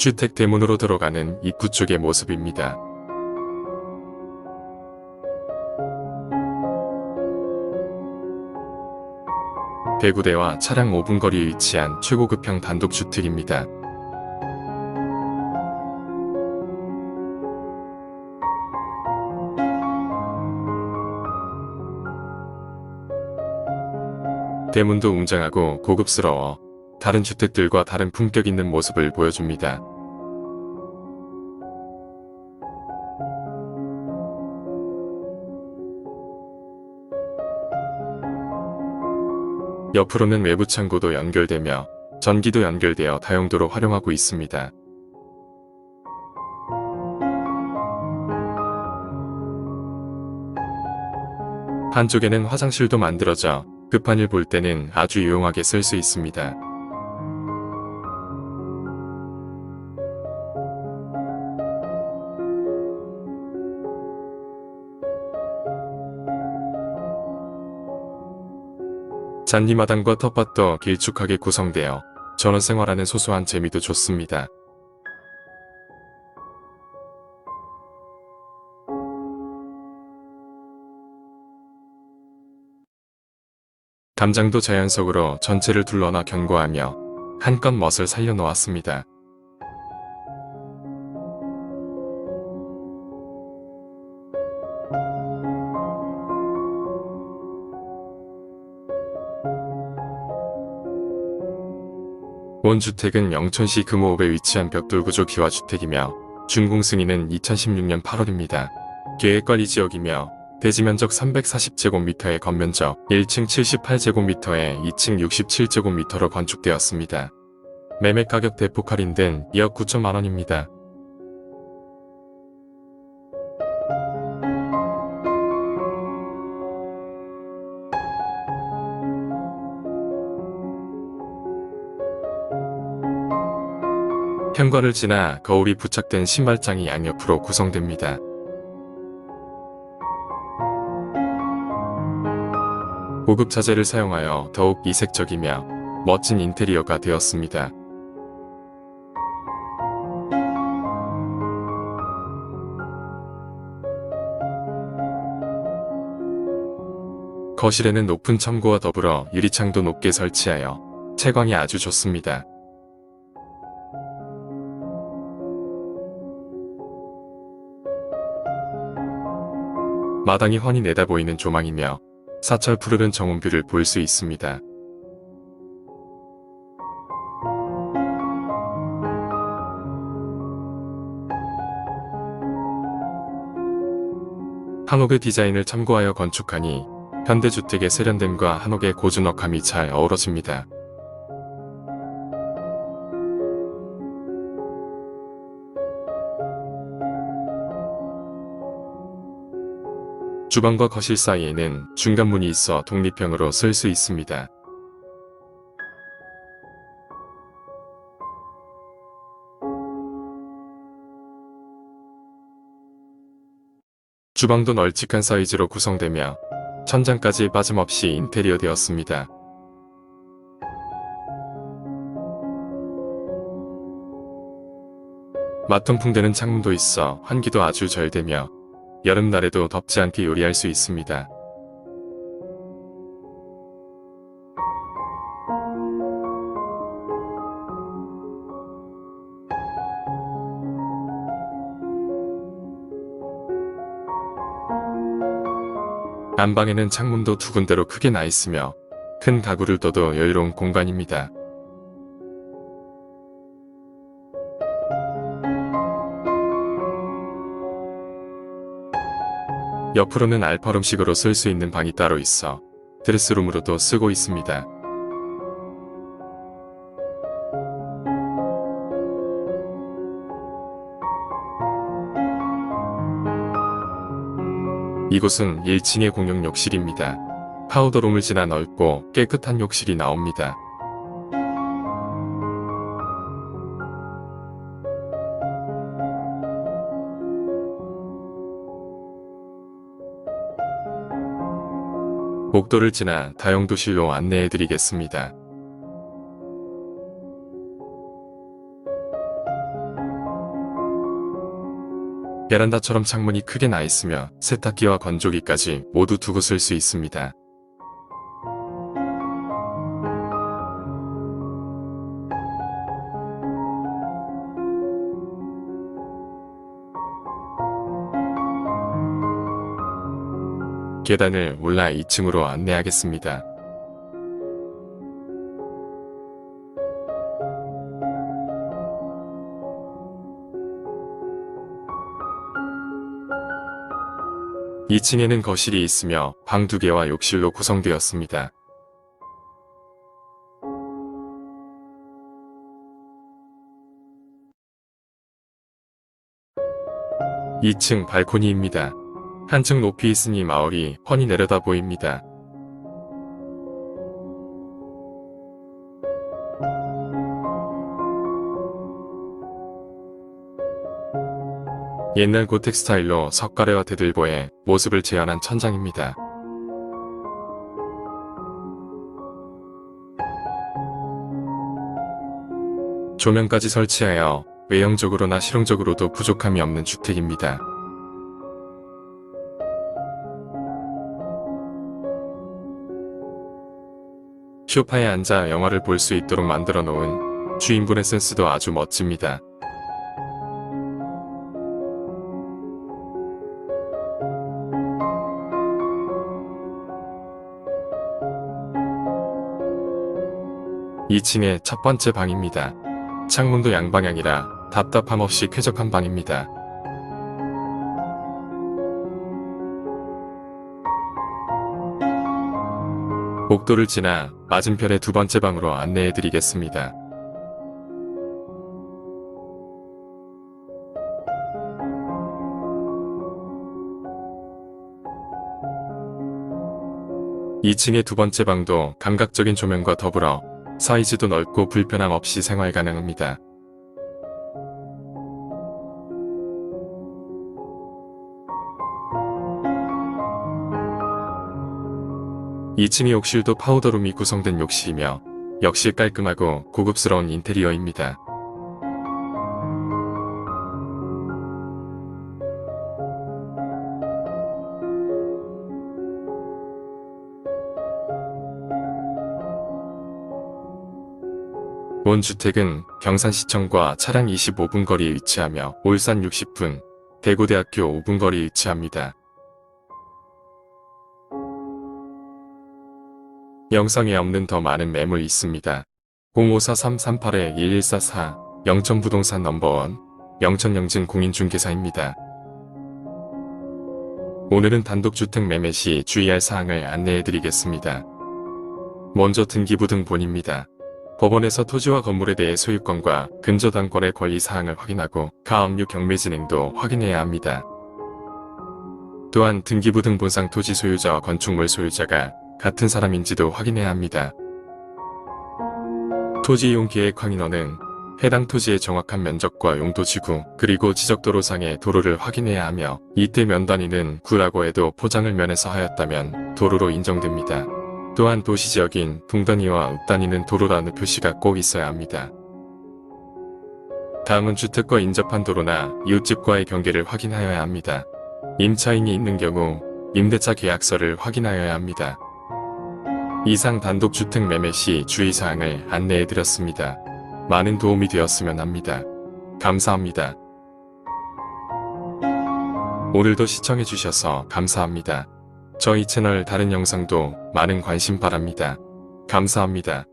주택 대문으로 들어가는 입구 쪽의 모습입니다. 대구대와 차량 5분 거리에 위치한 최고급형 단독주택입니다. 대문도 웅장하고 고급스러워 다른 주택들과 다른 품격 있는 모습을 보여줍니다. 옆으로는 외부 창고도 연결되며 전기도 연결되어 다용도로 활용하고 있습니다. 한쪽에는 화장실도 만들어져 급한 일 볼 때는 아주 유용하게 쓸 수 있습니다. 잔디마당과 텃밭도 길쭉하게 구성되어 전원 생활하는 소소한 재미도 좋습니다. 담장도 자연석으로 전체를 둘러나 견고하며 한껏 멋을 살려놓았습니다. 원주택은 영천시 금호읍에 위치한 벽돌구조 기와주택이며 준공 승인은 2016년 8월입니다. 계획관리 지역이며 대지 면적 340제곱미터의 건면적 1층 78제곱미터에 2층 67제곱미터로 건축되었습니다. 매매 가격 대폭 할인 된 2억 9천만 원입니다. 현관을 지나 거울이 부착된 신발장이 양옆으로 구성됩니다. 고급 자재를 사용하여 더욱 이색적이며 멋진 인테리어가 되었습니다. 거실에는 높은 창고와 더불어 유리창도 높게 설치하여 채광이 아주 좋습니다. 마당이 훤히 내다보이는 조망이며 사철 푸르른 정원뷰를 볼 수 있습니다. 한옥의 디자인을 참고하여 건축하니 현대주택의 세련됨과 한옥의 고즈넉함이 잘 어우러집니다. 주방과 거실 사이에는 중간문이 있어 독립형으로 쓸 수 있습니다. 주방도 널찍한 사이즈로 구성되며 천장까지 빠짐없이 인테리어 되었습니다. 맞통풍되는 창문도 있어 환기도 아주 잘 되며 여름날에도 덥지 않게 요리할 수 있습니다. 안방에는 창문도 두 군데로 크게 나 있으며 큰 가구를 둬도 여유로운 공간입니다. 옆으로는 알파룸식으로 쓸 수 있는 방이 따로 있어 드레스룸으로도 쓰고 있습니다. 이곳은 1층의 공용 욕실입니다. 파우더룸을 지나 넓고 깨끗한 욕실이 나옵니다. 복도를 지나 다용도실로 안내해드리겠습니다. 베란다처럼 창문이 크게 나 있으며 세탁기와 건조기까지 모두 두고 쓸 수 있습니다. 계단을 올라 2층으로 안내하겠습니다. 이층에는 거실이 있으며 방두 개와 욕실로 구성되었습니다. 이층 발코니입니다. 한층 높이 있으니 마을이 훤히 내려다 보입니다. 옛날 고택 스타일로 석가래와 대들보에 모습을 재현한 천장입니다. 조명까지 설치하여 외형적으로나 실용적으로도 부족함이 없는 주택입니다. 소파에 앉아 영화를 볼 수 있도록 만들어 놓은 주인분의 센스도 아주 멋집니다. 이층의첫 번째 방입니다. 창문도 양방향이라 답답함 없이 쾌적한 방입니다. 복도를 지나 맞은편의 두 번째 방으로 안내해 드리겠습니다. 이층의두 번째 방도 감각적인 조명과 더불어 사이즈도 넓고 불편함 없이 생활 가능합니다. 이층의 욕실도 파우더룸이 구성된 욕실이며 역시 깔끔하고 고급스러운 인테리어입니다. 본 주택은 경산시청과 차량 25분 거리에 위치하며 울산 60분, 대구대학교 5분 거리에 위치합니다. 영상에 없는 더 많은 매물 있습니다. 054-338-1144 영천부동산 넘버원 영천영진 공인중개사입니다. 오늘은 단독주택 매매 시 주의할 사항을 안내해 드리겠습니다. 먼저 등기부 등본입니다. 법원에서 토지와 건물에 대해 소유권과 근저당권의 권리 사항을 확인하고 가압류 경매 진행도 확인해야 합니다. 또한 등기부 등본상 토지 소유자와 건축물 소유자가 같은 사람인지도 확인해야 합니다. 토지 이용 계획 확인원은 해당 토지의 정확한 면적과 용도 지구 그리고 지적도로상의 도로를 확인해야 하며 이때 면단위는 구라고 해도 포장을 면에서 하였다면 도로로 인정됩니다. 또한 도시지역인 동단위와 읍단위는 도로라는 표시가 꼭 있어야 합니다. 다음은 주택과 인접한 도로나 이웃집과의 경계를 확인하여야 합니다. 임차인이 있는 경우 임대차 계약서를 확인하여야 합니다. 이상 단독주택 매매 시 주의사항을 안내해드렸습니다. 많은 도움이 되었으면 합니다. 감사합니다. 오늘도 시청해주셔서 감사합니다. 저희 채널 다른 영상도 많은 관심 바랍니다. 감사합니다.